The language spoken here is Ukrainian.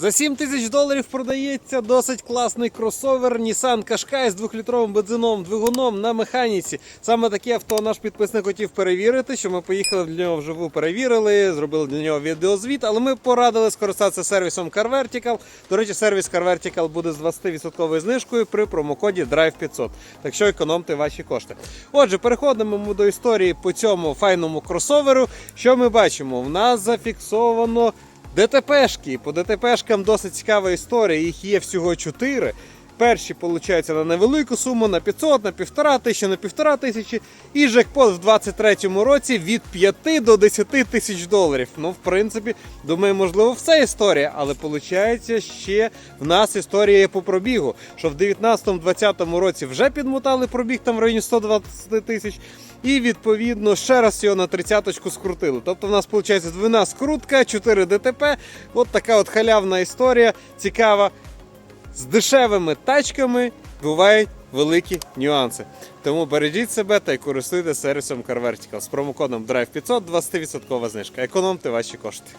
За 7 тисяч доларів продається досить класний кросовер Nissan Qashqai з 2-літровим бензиновим двигуном на механіці. Саме таке авто наш підписник хотів перевірити, що ми поїхали для нього вживу, перевірили, зробили для нього відеозвіт, але ми порадили скористатися сервісом CarVertical. До речі, сервіс CarVertical буде з 20% знижкою при промокоді DRIVE500. Так що економте ваші кошти. Отже, переходимо ми до історії по цьому файному кросоверу. Що ми бачимо? В нас зафіксовано ДТПшки. По ДТПшкам досить цікава історія. Їх є всього 4. Перші, виходить, на невелику суму, на 500, на 1,5 тисячі, на 1,5 тисячі. І джекпот в 23-му році від 5 до 10 тисяч доларів. Ну, в принципі, думаю, можливо, все історія. Але виходить, ще в нас історія по пробігу. Що в 19-20 році вже підмотали пробіг там в районі 120 тисяч. І відповідно ще раз його на 30-очку скрутили. Тобто в нас виходить двойна скрутка, 4 ДТП. От така от халявна історія, цікава. З дешевими тачками бувають великі нюанси. Тому бережіть себе та й користуйтесь сервісом CarVertical з промокодом DRIVE500 20% знижка. Економте ваші кошти.